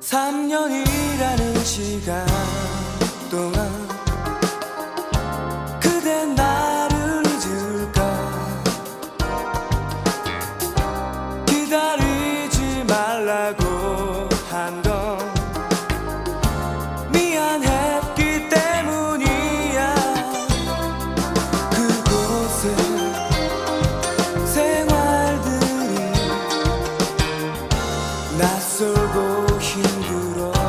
3년이라는 시간 동안 그대 나를 잊을까? 기다리지 말라고 한 건 미안했기 때문이야. 그곳에 생활들이 낯설고 힘들어